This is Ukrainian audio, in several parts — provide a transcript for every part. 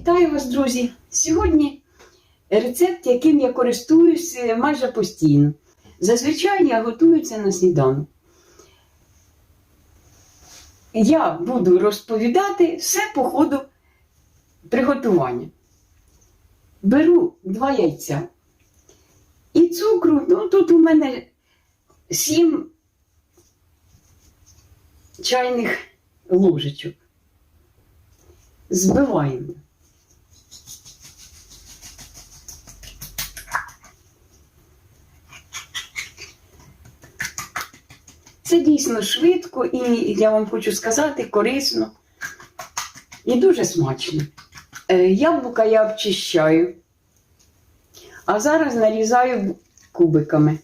Вітаю вас, друзі! Сьогодні рецепт, яким я користуюся майже постійно. Зазвичай я готую це на сніданок. Я буду розповідати все по ходу приготування. Беру два яйця і цукру. Ну, тут у мене 7 чайних ложечок. Збиваємо. Це дійсно швидко і я вам хочу сказати, корисно і дуже смачно. Е, Яблука я обчищаю, а зараз нарізаю кубиками.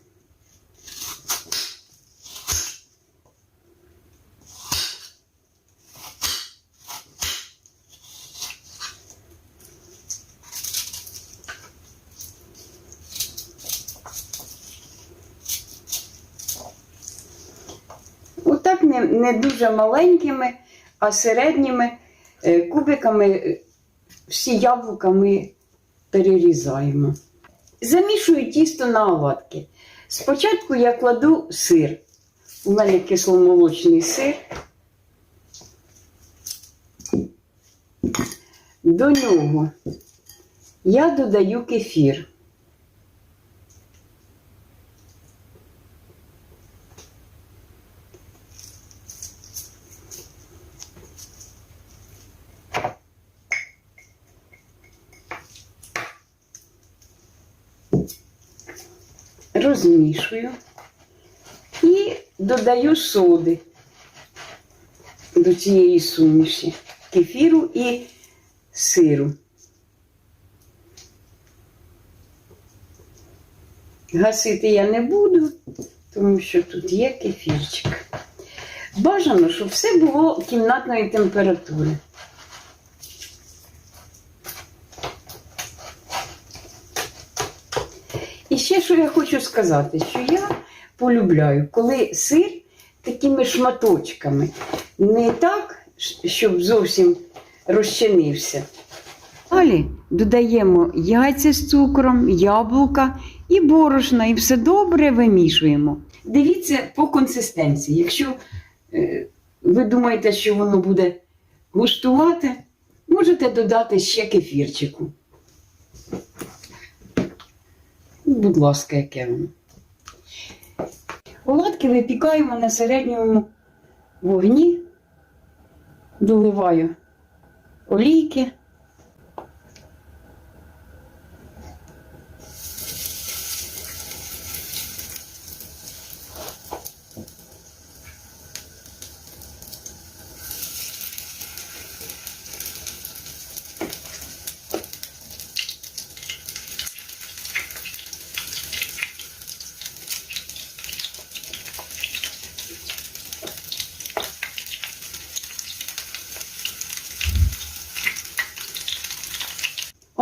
Не, дуже маленькими, а середніми е, кубиками е, всі яблука ми перерізаємо. Замішую тісто на оладки. Спочатку я кладу сир. У мене кисломолочний сир. До нього я додаю кефір. Розмішую і додаю соди до цієї суміші, кефіру і сиру. Гасити я не буду, тому що тут є кефірчик. Бажано, щоб все було кімнатної температури. І ще що я хочу сказати, що я полюбляю, коли сир такими шматочками, не так, щоб зовсім розчинився. Далі додаємо яйця з цукром, яблука і борошна, і все добре вимішуємо. Дивіться по консистенції. Якщо е, ви думаєте, що воно буде густувати, можете додати ще кефірчику. Ну, Будь ласка, яке воно. Оладки випікаємо на середньому вогні, доливаю олійки.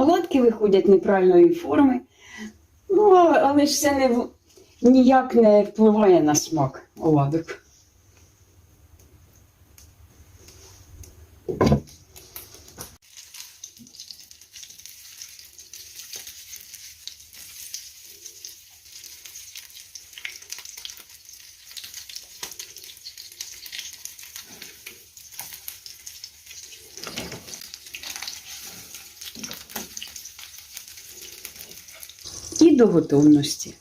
Оладки виходять неправильної форми, ну, але ж це не, ніяк не впливає на смак оладок. До готовності.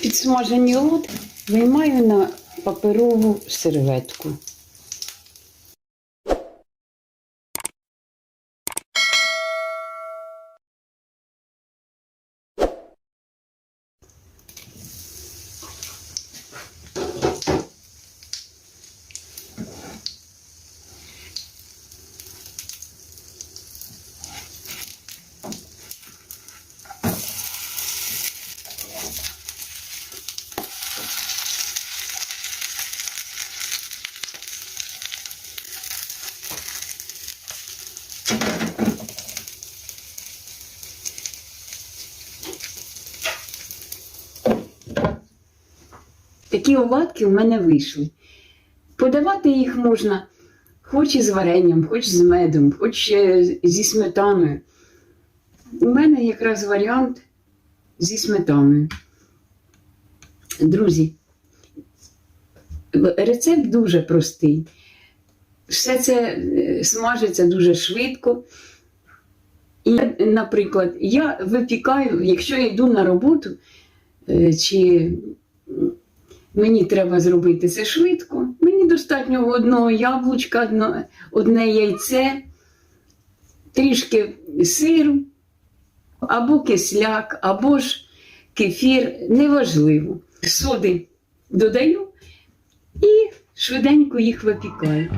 Підсмажені лот виймаю на паперову серветку. Такі оладки у мене вийшли. Подавати їх можна хоч із варенням, хоч з медом, хоч е, зі сметаною. У мене якраз варіант зі сметаною. Друзі, рецепт дуже простий. Все це е, смажиться дуже швидко. І, наприклад, я випікаю, якщо я йду на роботу, е, чи мені треба зробити це швидко, мені достатньо одного яблучка, одне яйце, трішки сиру, або кисляк, або ж кефір, неважливо. Соди додаю і швиденько їх випікаю.